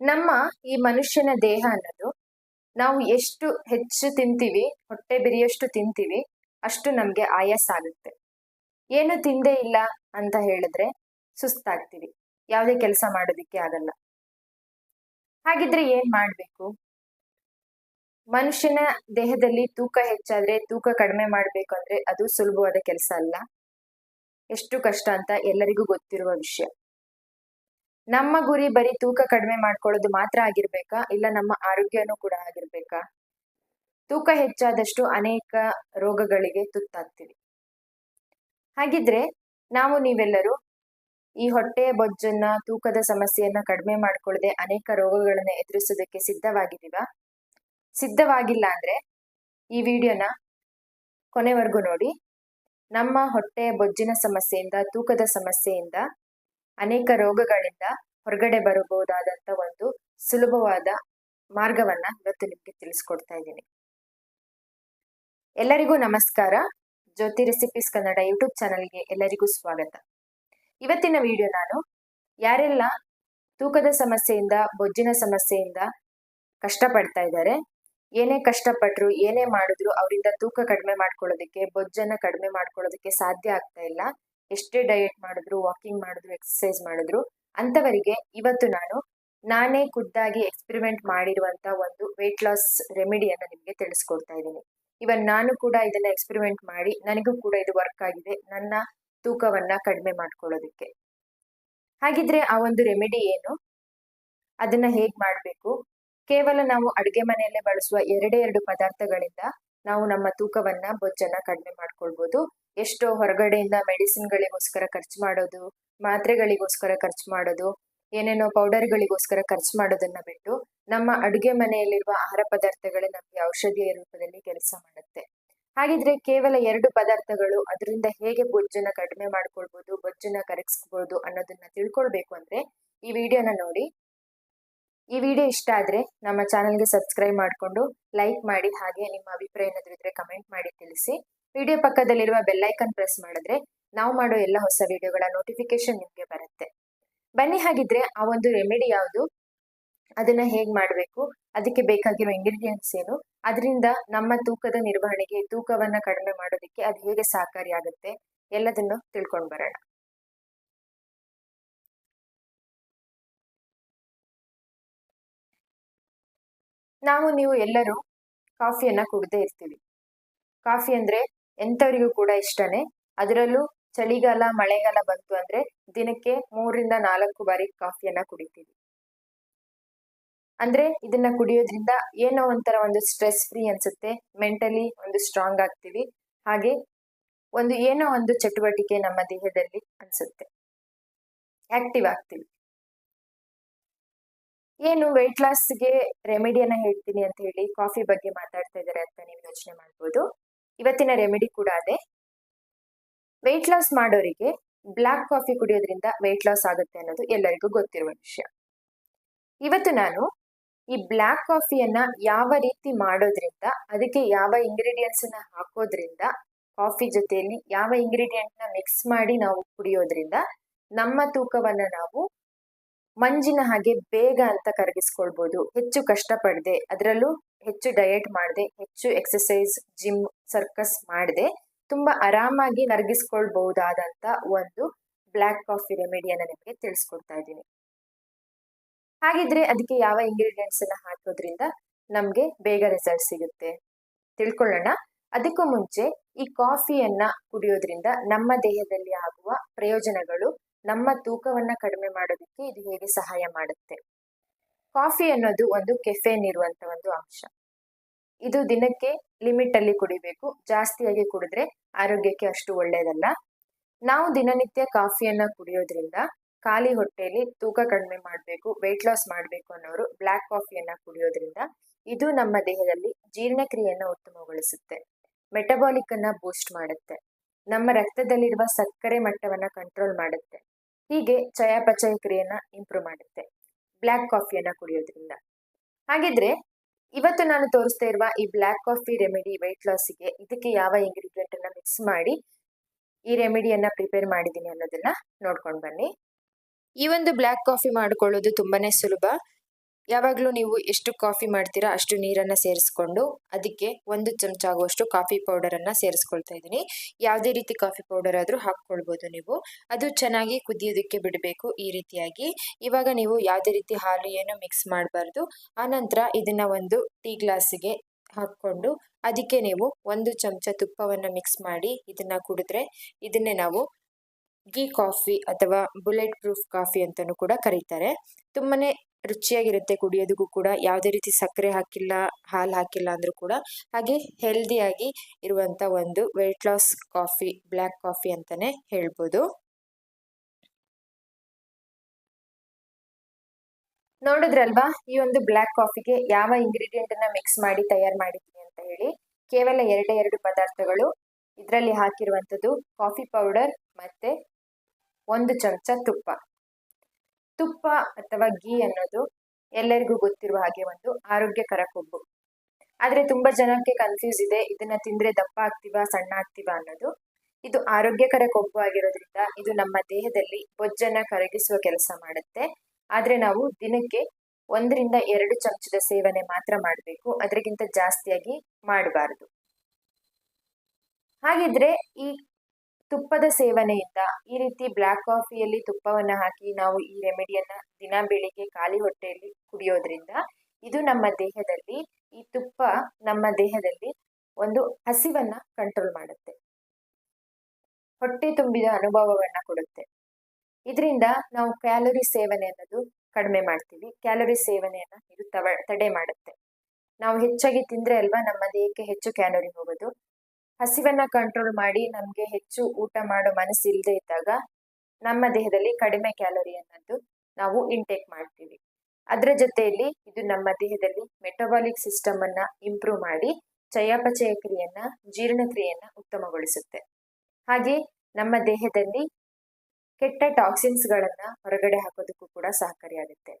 ನಮ್ಮ ಈ ಮನುಷ್ಯನ ದೇಹ ಅನ್ನೋದು ನಾವು ಎಷ್ಟು ಹೆಚ್ಚು ತಿಂತೀವಿ, ಹೊಟ್ಟೆ ಬಿರಿಯಷ್ಟು ತಿಂತೀವಿ, ಅಷ್ಟು ನಮ್ಗೆ ಆಯಾಸ ಆಗುತ್ತೆ. ಏನು ತಿಂದೇ ಇಲ್ಲ ಅಂತ ಹೇಳಿದ್ರೆ ಸುಸ್ತಾಗ್ತೀವಿ. ಯಾವುದೇ ಕೆಲಸ ಮಾಡೋದಿಕ್ಕೆ ಆಗಲ್ಲ. ಹಾಗಿದ್ರೆ ಏನ್ ಮಾಡ್ಬೇಕು? ಮನುಷ್ಯನ ದೇಹದಲ್ಲಿ ತೂಕ ಹೆಚ್ಚಾದ್ರೆ, ತೂಕ ಕಡಿಮೆ ಮಾಡ್ಬೇಕು ಅಂದ್ರೆ ಅದು ಸುಲಭವಾದ ಕೆಲಸ ಅಲ್ಲ. ಎಷ್ಟು ಕಷ್ಟ ಅಂತ ಎಲ್ಲರಿಗೂ ಗೊತ್ತಿರುವ ವಿಷಯ. ನಮ್ಮ ಗುರಿ ಬರೀ ತೂಕ ಕಡಿಮೆ ಮಾಡ್ಕೊಳ್ಳೋದು ಮಾತ್ರ ಆಗಿರ್ಬೇಕಾ? ಇಲ್ಲ ನಮ್ಮ ಆರೋಗ್ಯನೂ ಕೂಡ ಆಗಿರ್ಬೇಕಾ? ತೂಕ ಹೆಚ್ಚಾದಷ್ಟು ಅನೇಕ ರೋಗಗಳಿಗೆ ತುತ್ತಾಗ್ತೀವಿ. ಹಾಗಿದ್ರೆ ನಾವು ನೀವೆಲ್ಲರೂ ಈ ಹೊಟ್ಟೆ ಬೊಜ್ಜನ್ನ, ತೂಕದ ಸಮಸ್ಯೆಯನ್ನ ಕಡಿಮೆ ಮಾಡ್ಕೊಳ್ಳದೆ ಅನೇಕ ರೋಗಗಳನ್ನ ಎದುರಿಸೋದಕ್ಕೆ ಸಿದ್ಧವಾಗಿದ್ದೀವಾ? ಸಿದ್ಧವಾಗಿಲ್ಲ ಅಂದ್ರೆ ಈ ವಿಡಿಯೋನ ಕೊನೆವರೆಗೂ ನೋಡಿ. ನಮ್ಮ ಹೊಟ್ಟೆ ಬೊಜ್ಜಿನ ಸಮಸ್ಯೆಯಿಂದ, ತೂಕದ ಸಮಸ್ಯೆಯಿಂದ ಅನೇಕ ರೋಗಗಳಿಂದ ಹೊರಗಡೆ ಬರಬಹುದಾದಂತ ಒಂದು ಸುಲಭವಾದ ಮಾರ್ಗವನ್ನ ಇವತ್ತು ನಿಮ್ಗೆ ತಿಳಿಸ್ಕೊಡ್ತಾ ಇದ್ದೀನಿ. ಎಲ್ಲರಿಗೂ ನಮಸ್ಕಾರ. ಜ್ಯೋತಿ ರೆಸಿಪೀಸ್ ಕನ್ನಡ ಯೂಟ್ಯೂಬ್ ಚಾನಲ್ಗೆ ಎಲ್ಲರಿಗೂ ಸ್ವಾಗತ. ಇವತ್ತಿನ ವಿಡಿಯೋ ನಾನು ಯಾರೆಲ್ಲ ತೂಕದ ಸಮಸ್ಯೆಯಿಂದ, ಬೊಜ್ಜಿನ ಸಮಸ್ಯೆಯಿಂದ ಕಷ್ಟಪಡ್ತಾ ಇದ್ದಾರೆ, ಏನೇ ಕಷ್ಟಪಟ್ರು, ಏನೇ ಮಾಡಿದ್ರು ಅವರಿಂದ ತೂಕ ಕಡಿಮೆ ಮಾಡ್ಕೊಳ್ಳೋದಕ್ಕೆ, ಬೊಜ್ಜನ್ನ ಕಡಿಮೆ ಮಾಡ್ಕೊಳ್ಳೋದಕ್ಕೆ ಸಾಧ್ಯ ಆಗ್ತಾ ಇಲ್ಲ. ಎಷ್ಟೇ ಡಯಟ್ ಮಾಡಿದ್ರು ವಾಕಿಂಗ್ ಮಾಡಿದ್ರು ಎಕ್ಸಸೈಸ್ ಮಾಡಿದ್ರು, ಅಂಥವರಿಗೆ ಇವತ್ತು ನಾನು ನಾನೇ ಖುದ್ದಾಗಿ ಎಕ್ಸ್ಪೆರಿಮೆಂಟ್ ಮಾಡಿರುವಂತ ಒಂದು ವೆಯ್ಟ್ ಲಾಸ್ ರೆಮಿಡಿಯನ್ನು ನಿಮಗೆ ತಿಳಿಸ್ಕೊಡ್ತಾ ಇದ್ದೀನಿ. ಇವನ್ ನಾನು ಕೂಡ ಇದನ್ನ ಎಕ್ಸ್ಪೆರಿಮೆಂಟ್ ಮಾಡಿ ನನಗೂ ಕೂಡ ಇದು ವರ್ಕ್ ಆಗಿದೆ ನನ್ನ ತೂಕವನ್ನ ಕಡಿಮೆ ಮಾಡ್ಕೊಳ್ಳೋದಕ್ಕೆ. ಹಾಗಿದ್ರೆ ಆ ಒಂದು ರೆಮಿಡಿ ಏನು? ಅದನ್ನ ಹೇಗ್ ಮಾಡಬೇಕು? ಕೇವಲ ನಾವು ಅಡುಗೆ ಮನೆಯಲ್ಲೇ ಬಳಸುವ ಎರಡೇ ಎರಡು ಪದಾರ್ಥಗಳಿಂದ ನಾವು ನಮ್ಮ ತೂಕವನ್ನ ಬೊಜ್ಜನ್ನ ಕಡಿಮೆ ಮಾಡ್ಕೊಳ್ಬಹುದು ಎಷ್ಟೋ ಹೊರಗಡೆಯಿಂದ ಮೆಡಿಸಿನ್ಗಳಿಗೋಸ್ಕರ ಖರ್ಚು ಮಾಡೋದು, ಮಾತ್ರೆಗಳಿಗೋಸ್ಕರ ಖರ್ಚು ಮಾಡೋದು, ಏನೇನೋ ಪೌಡರ್ಗಳಿಗೋಸ್ಕರ ಖರ್ಚು ಮಾಡೋದನ್ನ ಬಿಟ್ಟು ನಮ್ಮ ಅಡುಗೆ ಮನೆಯಲ್ಲಿರುವ ಆಹಾರ ಪದಾರ್ಥಗಳೇ ನಮಗೆ ಔಷಧಿಯ ರೂಪದಲ್ಲಿ ಕೆಲಸ ಮಾಡುತ್ತೆ. ಹಾಗಿದ್ರೆ ಕೇವಲ ಎರಡು ಪದಾರ್ಥಗಳು ಅದರಿಂದ ಹೇಗೆ ಬೊಜ್ಜನ್ನ ಕಡಿಮೆ ಮಾಡ್ಕೊಳ್ಬಹುದು ಬೊಜ್ಜನ್ನ ಕರಗಿಸ್ಬೋದು ಅನ್ನೋದನ್ನ ತಿಳ್ಕೊಳ್ಬೇಕು ಅಂದ್ರೆ ಈ ವಿಡಿಯೋನ ನೋಡಿ. ಈ ವಿಡಿಯೋ ಇಷ್ಟ ಆದ್ರೆ ನಮ್ಮ ಚಾನಲ್ಗೆ ಸಬ್ಸ್ಕ್ರೈಬ್ ಮಾಡಿಕೊಂಡು ಲೈಕ್ ಮಾಡಿ ಹಾಗೆ ನಿಮ್ಮ ಅಭಿಪ್ರಾಯ ಏನಾದರೂ ಕಮೆಂಟ್ ಮಾಡಿ ತಿಳಿಸಿ. ವಿಡಿಯೋ ಪಕ್ಕದಲ್ಲಿರುವ ಬೆಲ್ಲೈಕನ್ ಪ್ರೆಸ್ ಮಾಡಿದ್ರೆ ನಾವು ಮಾಡೋ ಎಲ್ಲ ಹೊಸ ವಿಡಿಯೋಗಳ ನೋಟಿಫಿಕೇಶನ್ ನಿಮಗೆ ಬರುತ್ತೆ. ಬನ್ನಿ ಹಾಗಿದ್ರೆ ಆ ಒಂದು ರೆಮಿಡಿ ಯಾವುದು? ಅದನ್ನ ಹೇಗೆ ಮಾಡಬೇಕು? ಅದಕ್ಕೆ ಬೇಕಾಗಿರೋ ಇಂಗ್ರೀಡಿಯೆಂಟ್ಸ್ ಏನು? ಅದರಿಂದ ನಮ್ಮ ತೂಕದ ನಿರ್ವಹಣೆಗೆ ತೂಕವನ್ನು ಕಡಿಮೆ ಮಾಡೋದಕ್ಕೆ ಅದು ಹೇಗೆ ಸಹಕಾರಿಯಾಗುತ್ತೆ ಎಲ್ಲದನ್ನು ತಿಳ್ಕೊಂಡು ಬರೋಣ. ನಾವು ನೀವು ಎಲ್ಲರೂ ಕಾಫಿಯನ್ನ ಕುಡದೇ ಇರ್ತೀವಿ. ಕಾಫಿ ಅಂದ್ರೆ ಎಂಥವರಿಗೂ ಕೂಡ ಇಷ್ಟನೇ. ಅದರಲ್ಲೂ ಚಳಿಗಾಲ, ಮಳೆಗಾಲ ಬಂತು ಅಂದ್ರೆ ದಿನಕ್ಕೆ ಮೂರರಿಂದ ನಾಲ್ಕು ಬಾರಿ ಕಾಫಿಯನ್ನ ಕುಡಿತೀವಿ. ಅಂದ್ರೆ ಇದನ್ನ ಕುಡಿಯೋದ್ರಿಂದ ಏನೋ ಒಂಥರ ಒಂದು ಸ್ಟ್ರೆಸ್ ಫ್ರೀ ಅನ್ಸುತ್ತೆ. ಮೆಂಟಲಿ ಒಂದು ಸ್ಟ್ರಾಂಗ್ ಆಗ್ತೀವಿ. ಹಾಗೆ ಒಂದು ಏನೋ ಒಂದು ಚಟುವಟಿಕೆ ನಮ್ಮ ದೇಹದಲ್ಲಿ ಅನ್ಸುತ್ತೆ. ಆಕ್ಟಿವ್ ಆಗ್ತೀವಿ. ಏನು ವೆಯ್ಟ್ ಲಾಸ್ಗೆ ರೆಮಿಡಿಯನ್ನ ಹೇಳ್ತೀನಿ ಅಂತ ಹೇಳಿ ಕಾಫಿ ಬಗ್ಗೆ ಮಾತಾಡ್ತಾ ಇದ್ದಾರೆ ಅಂತ ನೀವು ಯೋಚನೆ ಮಾಡ್ಬೋದು. ಇವತ್ತಿನ ರೆಮಿಡಿ ಕೂಡ ಅದೇ. ವೆಯ್ಟ್ ಲಾಸ್ ಮಾಡೋರಿಗೆ ಬ್ಲ್ಯಾಕ್ ಕಾಫಿ ಕುಡಿಯೋದ್ರಿಂದ ವೆಯ್ಟ್ ಲಾಸ್ ಆಗುತ್ತೆ ಅನ್ನೋದು ಎಲ್ಲರಿಗೂ ಗೊತ್ತಿರುವ ವಿಷಯ. ಇವತ್ತು ನಾನು ಈ ಬ್ಲ್ಯಾಕ್ ಕಾಫಿಯನ್ನ ಯಾವ ರೀತಿ ಮಾಡೋದ್ರಿಂದ, ಅದಕ್ಕೆ ಯಾವ ಇಂಗ್ರೀಡಿಯೆಂಟ್ಸ್ ಅನ್ನ ಹಾಕೋದ್ರಿಂದ ಕಾಫಿ ಜೊತೆಯಲ್ಲಿ ಯಾವ ಇಂಗ್ರೀಡಿಯೆಂಟ್ನ ಮಿಕ್ಸ್ ಮಾಡಿ ನಾವು ಕುಡಿಯೋದ್ರಿಂದ ನಮ್ಮ ತೂಕವನ್ನ ನಾವು ಮಂಜಿನ ಹಾಗೆ ಬೇಗ ಅಂತ ಕರಗಿಸ್ಕೊಳ್ಬಹುದು ಹೆಚ್ಚು ಕಷ್ಟಪಡದೆ, ಅದರಲ್ಲೂ ಹೆಚ್ಚು ಡಯಟ್ ಮಾಡದೆ, ಹೆಚ್ಚು ಎಕ್ಸಸೈಸ್ ಜಿಮ್ ಸರ್ಕಸ್ ಮಾಡದೆ, ತುಂಬಾ ಆರಾಮಾಗಿ ಕರಗಿಸ್ಕೊಳ್ಬಹುದಾದಂತ ಒಂದು ಬ್ಲ್ಯಾಕ್ ಕಾಫಿ ರೆಮಿಡಿಯನ್ನ ನಿಮಗೆ ತಿಳಿಸ್ಕೊಡ್ತಾ ಇದ್ದೀನಿ. ಹಾಗಿದ್ರೆ ಅದಕ್ಕೆ ಯಾವ ಇಂಗ್ರೀಡಿಯೆಂಟ್ಸ್ ಅನ್ನ ಹಾಕೋದ್ರಿಂದ ನಮ್ಗೆ ಬೇಗ ರಿಸಲ್ಟ್ ಸಿಗುತ್ತೆ. ತಿಳ್ಕೊಳ್ಳೋಣ. ಅದಕ್ಕೂ ಮುಂಚೆ ಈ ಕಾಫಿಯನ್ನ ಕುಡಿಯೋದ್ರಿಂದ ನಮ್ಮ ದೇಹದಲ್ಲಿ ಆಗುವ ಪ್ರಯೋಜನಗಳು ನಮ್ಮ ತೂಕವನ್ನ ಕಡಿಮೆ ಮಾಡೋದಕ್ಕೆ ಇದು ಹೇಗೆ ಸಹಾಯ ಮಾಡುತ್ತೆ. ಕಾಫಿ ಅನ್ನೋದು ಒಂದು ಕೆಫೆನ್ ಇರುವಂತ ಒಂದು ಅಂಶ. ಇದು ದಿನಕ್ಕೆ ಲಿಮಿಟ್ ಅಲ್ಲಿ ಕುಡಿಬೇಕು. ಜಾಸ್ತಿಯಾಗಿ ಕುಡಿದ್ರೆ ಆರೋಗ್ಯಕ್ಕೆ ಅಷ್ಟು ಒಳ್ಳೆಯದಲ್ಲ ನಾವು ದಿನನಿತ್ಯ ಕಾಫಿಯನ್ನ ಕುಡಿಯೋದ್ರಿಂದ ಖಾಲಿ ಹೊಟ್ಟೆಯಲ್ಲಿ ತೂಕ ಕಡಿಮೆ ಮಾಡಬೇಕು ವೆಯ್ಟ್ ಲಾಸ್ ಮಾಡಬೇಕು ಅನ್ನೋರು ಬ್ಲ್ಯಾಕ್ ಕಾಫಿಯನ್ನ ಕುಡಿಯೋದ್ರಿಂದ ಇದು ನಮ್ಮ ದೇಹದಲ್ಲಿ ಜೀರ್ಣಕ್ರಿಯೆಯನ್ನು ಉತ್ತಮಗೊಳಿಸುತ್ತೆ. ಮೆಟಬಾಲಿಕ್ ಅನ್ನ ಬೂಸ್ಟ್ ಮಾಡುತ್ತೆ. ನಮ್ಮ ರಕ್ತದಲ್ಲಿರುವ ಸಕ್ಕರೆ ಮಟ್ಟವನ್ನ ಕಂಟ್ರೋಲ್ ಮಾಡುತ್ತೆ. ಹೀಗೆ ಚಯಾಪಚಯ ಕ್ರಿಯೆಯನ್ನ ಇಂಪ್ರೂವ್ ಮಾಡುತ್ತೆ. ಬ್ಲ್ಯಾಕ್ ಕಾಫಿಯನ್ನ ಕುಡಿಯೋದ್ರಿಂದ. ಹಾಗಿದ್ರೆ ಇವತ್ತು ನಾನು ತೋರಿಸ್ತಾ ಇರುವ ಈ ಬ್ಲ್ಯಾಕ್ ಕಾಫಿ ರೆಮಿಡಿ ವೆಯ್ಟ್ ಲಾಸಿಗೆ ಇದಕ್ಕೆ ಯಾವ ಇಂಗ್ರೀಡಿಯೆಂಟ್ ಅನ್ನ ಮಿಕ್ಸ್ ಮಾಡಿ ಈ ರೆಮಿಡಿಯನ್ನ ಪ್ರಿಪೇರ್ ಮಾಡಿದ್ದೀನಿ ಅನ್ನೋದನ್ನ ನೋಡ್ಕೊಂಡು ಬನ್ನಿ. ಈ ಒಂದು ಬ್ಲ್ಯಾಕ್ ಕಾಫಿ ಮಾಡ್ಕೊಳ್ಳೋದು ತುಂಬಾನೇ ಸುಲಭ. ಯಾವಾಗಲೂ ನೀವು ಎಷ್ಟು ಕಾಫಿ ಮಾಡ್ತೀರಾ ಅಷ್ಟು ನೀರನ್ನು ಸೇರಿಸ್ಕೊಂಡು ಅದಕ್ಕೆ ಒಂದು ಚಮಚ ಆಗುವಷ್ಟು ಕಾಫಿ ಪೌಡರನ್ನು ಸೇರಿಸ್ಕೊಳ್ತಾ ಇದ್ದೀನಿ. ಯಾವುದೇ ರೀತಿ ಕಾಫಿ ಪೌಡರ್ ಆದರೂ ಹಾಕ್ಕೊಳ್ಬೋದು ನೀವು. ಅದು ಚೆನ್ನಾಗಿ ಕುದಿಯೋದಕ್ಕೆ ಬಿಡಬೇಕು ಈ ರೀತಿಯಾಗಿ. ಇವಾಗ ನೀವು ಯಾವುದೇ ರೀತಿ ಹಾಲು ಏನು ಮಿಕ್ಸ್ ಮಾಡಬಾರ್ದು. ಆನಂತರ ಇದನ್ನು ಒಂದು ಟೀ ಗ್ಲಾಸಿಗೆ ಹಾಕ್ಕೊಂಡು ಅದಕ್ಕೆ ನೀವು ಒಂದು ಚಮಚ ತುಪ್ಪವನ್ನು ಮಿಕ್ಸ್ ಮಾಡಿ ಇದನ್ನು ಕುಡಿದ್ರೆ ಇದನ್ನೇ ನಾವು ಗೀ ಕಾಫಿ ಅಥವಾ ಬುಲೆಟ್ ಪ್ರೂಫ್ ಕಾಫಿ ಅಂತಲೂ ಕೂಡ ಕರೀತಾರೆ. ತುಂಬನೇ ರುಚಿಯಾಗಿರುತ್ತೆ ಕುಡಿಯೋದಕ್ಕೂ ಕೂಡ. ಯಾವುದೇ ರೀತಿ ಸಕ್ಕರೆ ಹಾಕಿಲ್ಲ, ಹಾಲು ಹಾಕಿಲ್ಲ ಅಂದರೂ ಕೂಡ ಹಾಗೆ ಹೆಲ್ದಿಯಾಗಿ ಇರುವಂಥ ಒಂದು weight loss coffee black coffee ಅಂತಲೇ ಹೇಳ್ಬೋದು. ನೋಡಿದ್ರಲ್ವಾ? ಈ ಒಂದು ಬ್ಲ್ಯಾಕ್ ಕಾಫಿಗೆ ಯಾವ ಇಂಗ್ರೀಡಿಯೆಂಟ್ ಅನ್ನ ಮಿಕ್ಸ್ ಮಾಡಿ ತಯಾರು ಮಾಡಿದ್ದೀನಿ ಅಂತ ಹೇಳಿ. ಕೇವಲ ಎರಡೇ ಎರಡು ಪದಾರ್ಥಗಳು. ಇದರಲ್ಲಿ ಹಾಕಿರುವಂಥದ್ದು ಕಾಫಿ ಪೌಡರ್ ಮತ್ತೆ ಒಂದು ಚಮಚ ತುಪ್ಪ. ತುಪ್ಪ ಅಥವಾ ಗೀ ಅನ್ನೋದು ಎಲ್ಲರಿಗೂ ಗೊತ್ತಿರುವ ಹಾಗೆ ಒಂದು ಆರೋಗ್ಯಕರ ಕೊಬ್ಬು. ಆದ್ರೆ ತುಂಬಾ ಜನಕ್ಕೆ ಕನ್ಫ್ಯೂಸ್ ಇದೆ, ಇದನ್ನ ತಿಂದ್ರೆ ದಪ್ಪ ಆಗ್ತೀವಾ, ಸಣ್ಣ ಆಗ್ತೀವಾ ಅನ್ನೋದು. ಇದು ಆರೋಗ್ಯಕರ ಕೊಬ್ಬು ಆಗಿರೋದ್ರಿಂದ ಇದು ನಮ್ಮ ದೇಹದಲ್ಲಿ ಬೊಜ್ಜನ್ನ ಕರಗಿಸುವ ಕೆಲಸ ಮಾಡುತ್ತೆ. ಆದ್ರೆ ನಾವು ದಿನಕ್ಕೆ ಒಂದರಿಂದ ಎರಡು ಚಮಚದ ಸೇವನೆ ಮಾತ್ರ ಮಾಡಬೇಕು ಅದಕ್ಕಿಂತ ಜಾಸ್ತಿಯಾಗಿ ಮಾಡಬಾರದು. ಹಾಗಿದ್ರೆ ಈ ತುಪ್ಪದ ಸೇವನೆಯಿಂದ ಈ ರೀತಿ ಬ್ಲಾಕ್ ಕಾಫಿಯಲ್ಲಿ ತುಪ್ಪವನ್ನು ಹಾಕಿ ನಾವು ಈ ರೆಮಿಡಿಯನ್ನ ದಿನ ಬೆಳಿಗ್ಗೆ ಖಾಲಿ ಹೊಟ್ಟೆಯಲ್ಲಿ ಕುಡಿಯೋದ್ರಿಂದ ಇದು ನಮ್ಮ ದೇಹದಲ್ಲಿ, ಈ ತುಪ್ಪ ನಮ್ಮ ದೇಹದಲ್ಲಿ ಒಂದು ಹಸಿವನ್ನ ಕಂಟ್ರೋಲ್ ಮಾಡುತ್ತೆ. ಹೊಟ್ಟೆ ತುಂಬಿದ ಅನುಭವವನ್ನ ಕೊಡುತ್ತೆ. ಇದರಿಂದ ನಾವು ಕ್ಯಾಲೋರಿ ಸೇವನೆ ಅನ್ನೋದು ಕಡಿಮೆ ಮಾಡ್ತೀವಿ. ಕ್ಯಾಲೋರಿ ಸೇವನೆಯನ್ನ ಇದು ತವ, ತಡೆ ಮಾಡುತ್ತೆ. ನಾವು ಹೆಚ್ಚಾಗಿ ತಿಂದ್ರೆ ಅಲ್ವಾ ನಮ್ಮ ದೇಹಕ್ಕೆ ಹೆಚ್ಚು ಕ್ಯಾಲೋರಿ ಹೋಗೋದು? ಹಸಿವನ್ನ ಕಂಟ್ರೋಲ್ ಮಾಡಿ ನಮಗೆ ಹೆಚ್ಚು ಊಟ ಮಾಡೋ ಮನಸ್ಸಿಲ್ಲದೆ ಇದ್ದಾಗ ನಮ್ಮ ದೇಹದಲ್ಲಿ ಕಡಿಮೆ ಕ್ಯಾಲೋರಿ ಅನ್ನೋದು ನಾವು ಇಂಟೇಕ್ ಮಾಡ್ತೀವಿ. ಅದರ ಜೊತೆಯಲ್ಲಿ ಇದು ನಮ್ಮ ದೇಹದಲ್ಲಿ ಮೆಟಬಾಲಿಕ್ ಸಿಸ್ಟಮ್ ಅನ್ನ ಇಂಪ್ರೂವ್ ಮಾಡಿ ಚಯಾಪಚಯ ಕ್ರಿಯೆಯನ್ನ ಜೀರ್ಣಕ್ರಿಯೆಯನ್ನ ಉತ್ತಮಗೊಳಿಸುತ್ತೆ. ಹಾಗೆ ನಮ್ಮ ದೇಹದಲ್ಲಿ ಕೆಟ್ಟ ಟಾಕ್ಸಿನ್ಸ್ ಗಳನ್ನ ಹೊರಗಡೆ ಹಾಕೋದಕ್ಕೂ ಕೂಡ ಸಹಕಾರಿಯಾಗುತ್ತೆ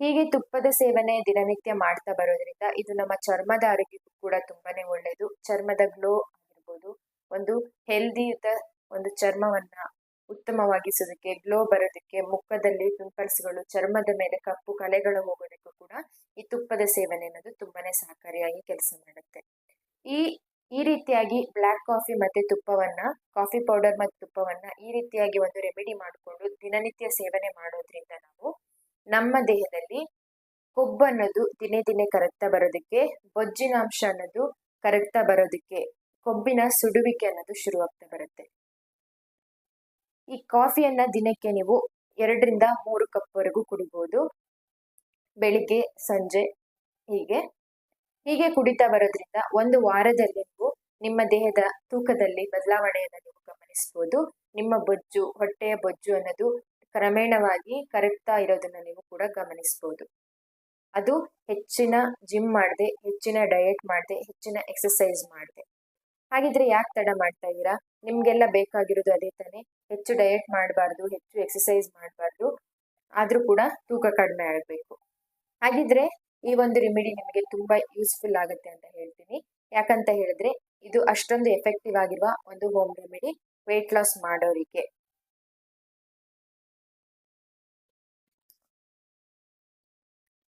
ಹೀಗೆ ತುಪ್ಪದ ಸೇವನೆ ದಿನನಿತ್ಯ ಮಾಡ್ತಾ ಬರೋದ್ರಿಂದ ಇದು ನಮ್ಮ ಚರ್ಮದ ಆರೋಗ್ಯಕ್ಕೂ ಕೂಡ ತುಂಬಾನೇ ಒಳ್ಳೆಯದು ಚರ್ಮದ ಗ್ಲೋ ಒಂದು ಹೆಲ್ದಿಯುತ ಒಂದು ಚರ್ಮವನ್ನ ಉತ್ತಮವಾಗಿಸೋದಕ್ಕೆ ಗ್ಲೋ ಬರೋದಕ್ಕೆ, ಮುಖದಲ್ಲಿ ಪಿಂಪಲ್ಸ್ಗಳು ಚರ್ಮದ ಮೇಲೆ ಕಪ್ಪು ಕಲೆಗಳು ಹೋಗೋದಕ್ಕೂ ಕೂಡ ಈ ತುಪ್ಪದ ಸೇವನೆ ಅನ್ನೋದು ತುಂಬಾನೇ ಸಹಕಾರಿಯಾಗಿ ಕೆಲಸ ಮಾಡುತ್ತೆ. ಈ ಈ ರೀತಿಯಾಗಿ ಬ್ಲ್ಯಾಕ್ ಕಾಫಿ ಮತ್ತೆ ತುಪ್ಪವನ್ನ ಕಾಫಿ ಪೌಡರ್ ಮತ್ತು ತುಪ್ಪವನ್ನ ಈ ರೀತಿಯಾಗಿ ಒಂದು ರೆಮಿಡಿ ಮಾಡಿಕೊಂಡು ದಿನನಿತ್ಯ ಸೇವನೆ ಮಾಡೋದ್ರಿಂದ ನಾವು ನಮ್ಮ ದೇಹದಲ್ಲಿ ಕೊಬ್ಬು ಅನ್ನೋದು ದಿನೇ ದಿನೇ ಕರಗ್ತಾ ಬರೋದಕ್ಕೆ ಬೊಜ್ಜಿನಾಂಶ ಅನ್ನೋದು ಕರಗ್ತಾ ಬರೋದಕ್ಕೆ ಕೊಬ್ಬಿನ ಸುಡುವಿಕೆ ಅನ್ನೋದು ಶುರುವಾಗ್ತಾ ಬರುತ್ತೆ. ಈ ಕಾಫಿಯನ್ನ ದಿನಕ್ಕೆ ನೀವು ಎರಡರಿಂದ ಮೂರು ಕಪ್ವರೆಗೂ ಕುಡಿಬಹುದು ಬೆಳಿಗ್ಗೆ, ಸಂಜೆ ಹೀಗೆ. ಹೀಗೆ ಕುಡಿತಾ ಬರೋದ್ರಿಂದ ಒಂದು ವಾರದಲ್ಲಿ ನೀವು ನಿಮ್ಮ ದೇಹದ ತೂಕದಲ್ಲಿ ಬದಲಾವಣೆಯನ್ನು ನೀವು ಗಮನಿಸಬಹುದು ನಿಮ್ಮ ಬೊಜ್ಜು, ಹೊಟ್ಟೆಯ ಬೊಜ್ಜು ಅನ್ನೋದು ಕ್ರಮೇಣವಾಗಿ ಕರಗ್ತಾ ಇರೋದನ್ನ ನೀವು ಕೂಡ ಗಮನಿಸಬಹುದು ಅದು ಹೆಚ್ಚಿನ ಜಿಮ್ ಮಾಡದೆ, ಹೆಚ್ಚಿನ ಡಯೆಟ್ ಮಾಡದೆ, ಹೆಚ್ಚಿನ ಎಕ್ಸಸೈಸ್ ಮಾಡದೆ. ಹಾಗಿದ್ರೆ ಯಾಕೆ ತಡ ಮಾಡ್ತಾ ಇದ್ದೀರಾ? ನಿಮ್ಗೆಲ್ಲ ಬೇಕಾಗಿರೋದು ಅದೇ ತಾನೇ. ಹೆಚ್ಚು ಡಯಟ್ ಮಾಡಬಾರ್ದು, ಹೆಚ್ಚು ಎಕ್ಸಸೈಸ್ ಮಾಡಬಾರ್ದು. ಆದರೂ ಕೂಡ ತೂಕ ಕಡಿಮೆ ಆಗಬೇಕು. ಹಾಗಿದ್ರೆ ಈ ಒಂದು ರೆಮಿಡಿ ನಿಮಗೆ ತುಂಬಾ ಯೂಸ್ಫುಲ್ ಆಗುತ್ತೆ ಅಂತ ಹೇಳ್ತೀನಿ. ಯಾಕಂತ ಹೇಳಿದ್ರೆ ಇದು ಅಷ್ಟೊಂದು ಎಫೆಕ್ಟಿವ್ ಆಗಿರುವ ಒಂದು ಹೋಮ್ ರೆಮಿಡಿ ವೆಯ್ಟ್ ಲಾಸ್ ಮಾಡೋರಿಗೆ.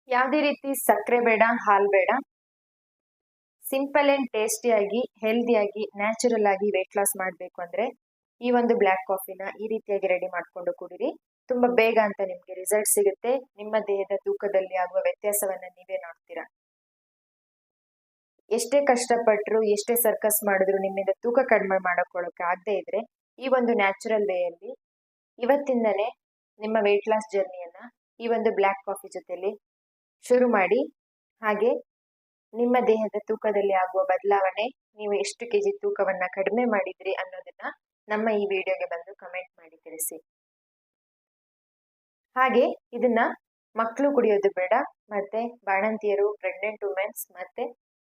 ಯಾವುದೇ ರೀತಿ ಸಕ್ಕರೆ ಬೇಡ, ಹಾಲು ಬೇಡ ಸಿಂಪಲ್ ಅಂಡ್ ಟೇಸ್ಟಿಯಾಗಿ ಹೆಲ್ದಿಯಾಗಿ ನ್ಯಾಚುರಲ್ ಆಗಿ ವೆಯ್ಟ್ ಲಾಸ್ ಮಾಡಬೇಕು ಅಂದ್ರೆ ಈ ಒಂದು ಬ್ಲ್ಯಾಕ್ ಕಾಫಿನ ಈ ರೀತಿಯಾಗಿ ರೆಡಿ ಮಾಡ್ಕೊಂಡು ಕುಡಿರಿ. ತುಂಬಾ ಬೇಗ ಅಂತ ನಿಮಗೆ ರಿಸಲ್ಟ್ ಸಿಗುತ್ತೆ. ನಿಮ್ಮ ದೇಹದ ತೂಕದಲ್ಲಿ ಆಗುವ ವ್ಯತ್ಯಾಸವನ್ನ ನೀವೇ ನೋಡ್ತೀರಾ. ಎಷ್ಟೇ ಕಷ್ಟಪಟ್ಟರು ಎಷ್ಟೇ ಸರ್ಕಸ್ ಮಾಡಿದ್ರು ನಿಮ್ಮಿಂದ ತೂಕ ಕಡಿಮೆ ಮಾಡಿಕೊಳ್ಳೋಕೆ ಆಗದೆ ಇದ್ರೆ ಈ ಒಂದು ನ್ಯಾಚುರಲ್ ವೇಯಲ್ಲಿ ಇವತ್ತಿಂದನೇ ನಿಮ್ಮ ವೆಯ್ಟ್ ಲಾಸ್ ಜರ್ನಿಯನ್ನು ಈ ಒಂದು ಬ್ಲ್ಯಾಕ್ ಕಾಫಿ ಜೊತೆಯಲ್ಲಿ ಶುರು ಮಾಡಿ. ಹಾಗೆ ನಿಮ್ಮ ದೇಹದ ತೂಕದಲ್ಲಿ ಆಗುವ ಬದಲಾವಣೆ, ನೀವು ಎಷ್ಟು ಕೆಜಿ ತೂಕವನ್ನು ಕಡಿಮೆ ಮಾಡಿದ್ರಿ ಅನ್ನೋದನ್ನ ನಮ್ಮ ಈ ವಿಡಿಯೋಗೆ ಬಂದು ಕಮೆಂಟ್ ಮಾಡಿ ತಿಳಿಸಿ. ಹಾಗೆ ಇದನ್ನ ಮಕ್ಕಳು ಕುಡಿಯೋದು ಬೇಡ, ಮತ್ತೆ ಬಾಣಂತಿಯರು ಪ್ರೆಗ್ನೆಂಟ್ ವುಮೆನ್ಸ್ ಮತ್ತೆ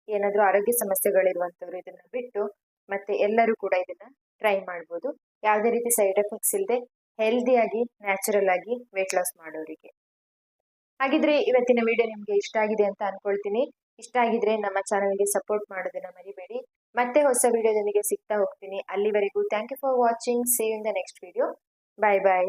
ಏನಾದರೂ ಆರೋಗ್ಯ ಸಮಸ್ಯೆಗಳಿರುವಂಥವ್ರು ಇದನ್ನ ಬಿಟ್ಟು, ಮತ್ತೆ ಎಲ್ಲರೂ ಕೂಡ ಇದನ್ನ ಟ್ರೈ ಮಾಡ್ಬೋದು. ಯಾವುದೇ ರೀತಿ ಸೈಡ್ ಎಫೆಕ್ಟ್ಸ್ ಇಲ್ಲದೆ ಹೆಲ್ದಿಯಾಗಿ ನ್ಯಾಚುರಲ್ ಆಗಿ ವೆಯ್ಟ್ ಲಾಸ್ ಮಾಡೋರಿಗೆ. ಹಾಗಿದ್ರೆ ಇವತ್ತಿನ ವಿಡಿಯೋ ನಿಮಗೆ ಇಷ್ಟ ಆಗಿದೆ ಅಂತ ಅನ್ಕೊಳ್ತೀನಿ. ಇಷ್ಟ ಆಗಿದ್ರೆ ನಮ್ಮ ಚಾನಲ್ಗೆ ಸಪೋರ್ಟ್ ಮಾಡೋದನ್ನ ಮರಿಬೇಡಿ. ಮತ್ತೆ ಹೊಸ ವಿಡಿಯೋದೊಂದಿಗೆ ಸಿಗ್ತಾ ಹೋಗ್ತೀನಿ. ಅಲ್ಲಿವರೆಗೂ thank you for watching see you in the next video bye bye